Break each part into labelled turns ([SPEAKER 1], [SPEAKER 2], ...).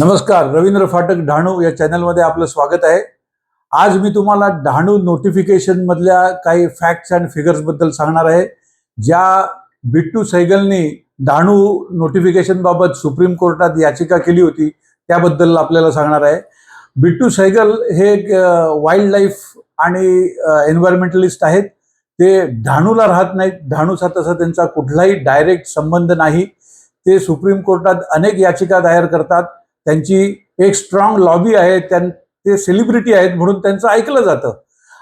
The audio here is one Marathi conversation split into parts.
[SPEAKER 1] नमस्कार रवींद्र फाटक डहाणू या चॅनलमध्ये आपलं स्वागत आहे. आज मी तुम्हाला डहाणू नोटिफिकेशनमधल्या काही फॅक्ट्स अँड फिगर्सबद्दल सांगणार आहे. ज्या बिट्टू सैगलनी डहाणू नोटिफिकेशनबाबत सुप्रीम कोर्टात याचिका केली होती त्याबद्दल आपल्याला सांगणार आहे. बिट्टू सैगल हे एक वाईल्ड लाईफ आणि एन्व्हायरमेंटलिस्ट आहेत. ते डहाणूला राहत नाहीत. डहाणूचा तसा त्यांचा कुठलाही डायरेक्ट संबंध नाही. ते सुप्रीम कोर्टात अनेक याचिका दायर करतात. त्यांची एक स्ट्रॉंग लॉबी आहे त्यां ते सेलिब्रिटी आहेत म्हणून त्यांचं ऐकलं जातं.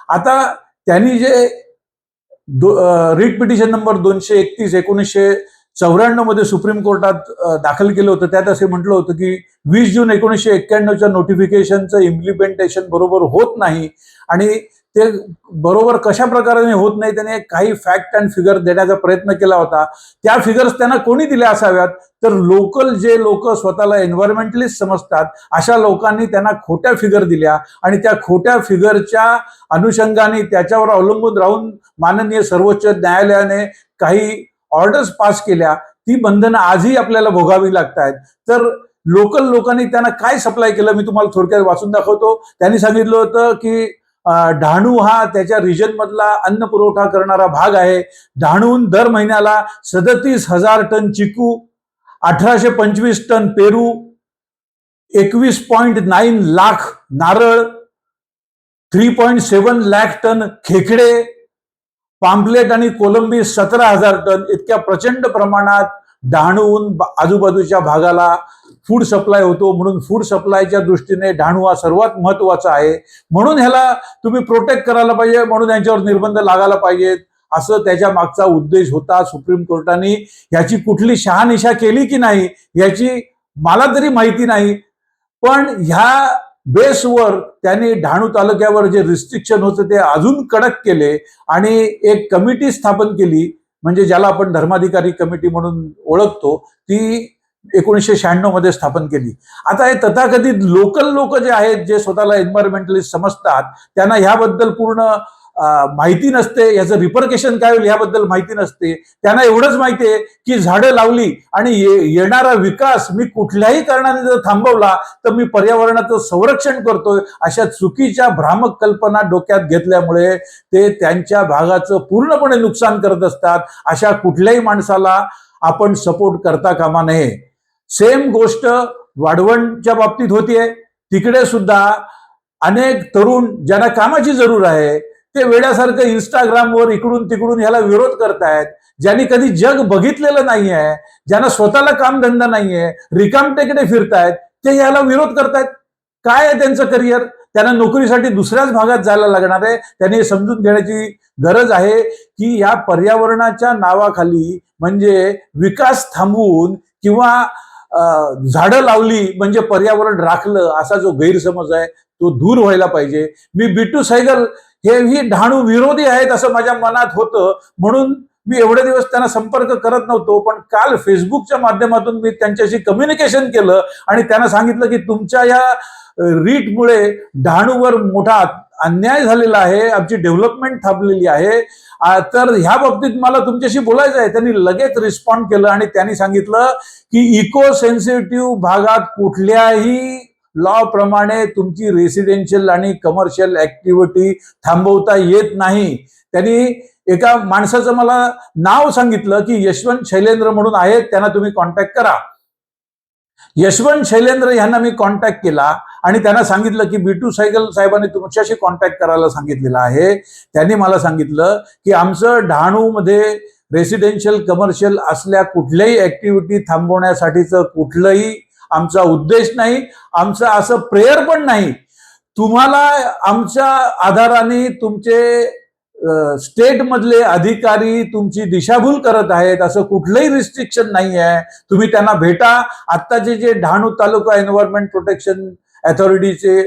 [SPEAKER 1] आता त्यांनी जे दो रिट पिटिशन नंबर दोनशे एकतीस एकोणीसशे चौऱ्याण्णवमध्ये सुप्रीम कोर्टात दाखल केलं होतं. त्यात असे म्हटलं होतं की वीस जून एकोणीसशे एक्क्याण्णवच्या नोटिफिकेशनचं इम्प्लिमेंटेशन बरोबर होत नाही. आणि ते बरोबर कशा प्रकारे होत नाही त्याने काही फॅक्ट अँड फिगर देण्याचा प्रयत्न केला होता. त्या फिगर्स त्यांना कोणी दिल्या असाव्यात? तर लोकल जे लोक स्वतःला एन्व्हायरमेंटलिस्ट समजतात अशा लोकांनी त्यांना खोट्या फिगर दिल्या आणि त्या खोट्या फिगरच्या अनुषंगाने त्याच्यावर अवलंबून राहून माननीय सर्वोच्च न्यायालयाने काही ऑर्डर्स पास केल्या. ती बंधनं आजही आपल्याला भोगावी लागत आहेत. तर लोकल लोकांनी त्यांना काय सप्लाय केलं? मी तुम्हाला थोडक्यात वाचून दाखवतो. त्यांनी सांगितलं होतं की डहाणू हा त्याच्या रिजन मधला अन्न पुरवठा करणारा भाग आहे. डहाणून दर महिन्याला सदतीस हजार टन चिकू अठराशे पंचवीस टन पेरू एकवीस पॉईंट नाईन लाख नारळ three point seven lakh ton खेकडे पाम्पलेट आणि कोलंबी सतरा हजार टन इतक्या प्रचंड प्रमाणात डहाणूहून आजूबाजूच्या भागाला फूड सप्लाय होतो म्हणून फूड सप्लायच्या दृष्टीने डहाणू हा सर्वात महत्त्वाचा आहे. म्हणून ह्याला तुम्ही प्रोटेक्ट करायला पाहिजे म्हणून यांच्यावर निर्बंध लागायला पाहिजेत असं त्याच्या मागचा उद्देश होता सुप्रीम कोर्टाने. याची कुठली शहानिशा केली की नाही याची मला तरी माहिती नाही. पण ह्या बेसवर त्यांनी डहाणू तालुक्यावर जे रिस्ट्रिक्शन होतं ते अजून कडक केले आणि एक कमिटी स्थापन केली. म्हणजे ज्याला आपण धर्माधिकारी कमिटी म्हणून ओळखतो ती एकोणीसशे शहाण्णवमध्ये स्थापन केली. आता हे तथाकथित लोकल लोक जे आहेत जे स्वतःला एन्व्हायरमेंटलिस्ट समजतात त्यांना ह्याबद्दल पूर्ण माहिती नसते. याचं रिपरकेशन काय होईल ह्याबद्दल माहिती नसते. त्यांना एवढंच माहिती आहे की झाडं लावली आणि ये- येणारा विकास मी कुठल्याही कारणाने जर थांबवला तर मी पर्यावरणाचं संरक्षण करतोय अशा चुकीच्या भ्रामक कल्पना डोक्यात घेतल्यामुळे ते त्यांच्या भागाचं पूर्णपणे नुकसान करत असतात. अशा कुठल्याही माणसाला आपण सपोर्ट करता कामा नये. सेम गोष्ट वाढवणच्या बाबतीत होतीये. तिकडे सुद्धा अनेक तरुण ज्यांना कामाची जरूर आहे ते वेड्यासारखं इंस्टाग्रामवर इकडून तिकडून ह्याला विरोध करतायत. ज्यांनी कधी जग बघितलेलं नाहीये ज्यांना स्वतःला कामधंदा नाहीये रिकामटेकडे फिरतायत ते ह्याला विरोध करतायत. काय आहे त्यांचं करिअर? त्यांना नोकरीसाठी दुसऱ्याच भागात जायला लागणार आहे. त्यांनी समजून घेण्याची गरज आहे की या पर्यावरणाच्या नावाखाली म्हणजे विकास थांबवून किंवा झाडं लावली म्हणजे पर्यावरण राखलं असा जो गैरसमज आहे तो दूर व्हायला पाहिजे. मी बिट्टू सैगल हे ही डहाणू विरोधी आहेत असं माझ्या मनात होतं. म्हणून मी एवढे दिवस त्यांना संपर्क करत नव्हतो पण काल फेसबुकच्या माध्यमातून मी त्यांच्याशी कम्युनिकेशन केलं आणि त्यांना सांगितलं की तुमच्या या रीटमुळे डहाणूवर मोठा अन्याय झालेला आहे आमची डेव्हलपमेंट थांबलेली आहे. तर ह्या बाबतीत मला तुमच्याशी बोलायचं आहे. त्यांनी लगेच रिस्पॉन्ड केलं आणि त्यांनी सांगितलं की इको सेन्सिटिव्ह भागात कुठल्याही लॉ प्रमाणे तुमची रेसिडेन्शियल आणि कमर्शियल ऍक्टिव्हिटी थांबवता येत नाही. त्यांनी एका माणसाचं मला नाव सांगितलं की यशवंत शैलेंद्र म्हणून आहेत त्यांना तुम्ही कॉन्टॅक्ट करा. यशवंत शैलेंद्र यांना मी कॉन्टॅक्ट केला. आणि त्यांना सांगितलं की बिटू सायकल साहेबांनी तुमच्याशी कॉन्टॅक्ट करायला सांगितलेलं आहे. त्यांनी मला सांगितलं की आमचं डहाणूमध्ये रेसिडेन्शियल कमर्शियल असल्या कुठल्याही ऍक्टिव्हिटी थांबवण्यासाठीचं कुठलंही आमचा उद्देश नाही. आमचं असं प्रेयर पण नाही. तुम्हाला आमच्या आधाराने तुमचे स्टेट मधले अधिकारी तुमची दिशाभूल करत आहेत असं कुठलंही रिस्ट्रिक्शन नाही आहे तुम्ही त्यांना भेटा. आत्ताचे जे डहाणू तालुका एन्व्हायरमेंट प्रोटेक्शन अथॉरिटीचे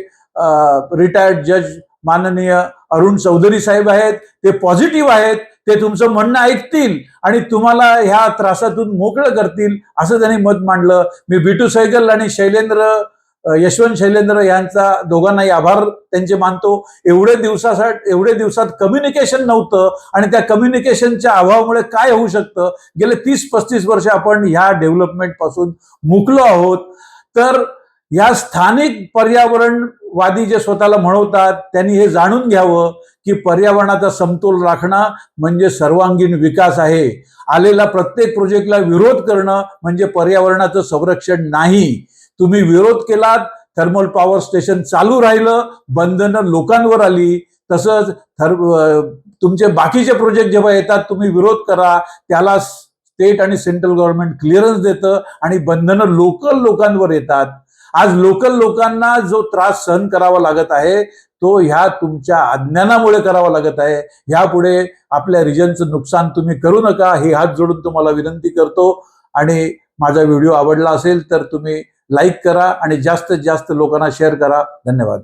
[SPEAKER 1] रिटायर्ड जज माननीय अरुण चौधरी साहेब आहेत ते पॉझिटिव्ह आहेत ते तुमचं म्हणणं ऐकतील आणि तुम्हाला ह्या त्रासातून मोकळं करतील असं त्यांनी मत मांडलं. मी बिटू सैगल आणि शैलेंद्र यशवंत शैलेंद्र यांचा दोघांनाही आभार त्यांचे मानतो. एवढे दिवसासाठी एवढे दिवसात कम्युनिकेशन नव्हतं आणि त्या कम्युनिकेशनच्या अभावामुळे काय होऊ शकतं? गेले तीस पस्तीस वर्ष आपण ह्या डेव्हलपमेंटपासून मुकलो आहोत. तर या स्थानिक पर्यावरणवादी जे स्वतःला म्हणवतात त्यांनी हे जाणून घ्यावं की पर्यावरणाचा समतोल राखणं म्हणजे सर्वांगीण विकास आहे. आलेला प्रत्येक प्रोजेक्टला विरोध करणं म्हणजे पर्यावरणाचं संरक्षण नाही. तुम्ही विरोध केलात थर्मल पॉवर स्टेशन चालू राहिलं बंधनं लोकांवर आली तसंच थर तुमचे बाकीचे प्रोजेक्ट जेव्हा येतात तुम्ही विरोध करा त्याला स्टेट आणि सेंट्रल गव्हर्नमेंट क्लिअरन्स देतं आणि बंधनं लोकल लोकांवर येतात. आज लोकल लोकांना जो त्रास सहन करावा लागत आहे तो ह्या तुमच्या अज्ञानामुळे करावा लागत आहे. ह्यापुढे आपल्या रिजनचं नुकसान तुम्ही करू नका हे हात जोडून तुम्हाला विनंती करतो. आणि माझा व्हिडिओ आवडला असेल तर तुम्ही लाईक करा आणि जास्तीत जास्त लोकांना शेअर करा. धन्यवाद.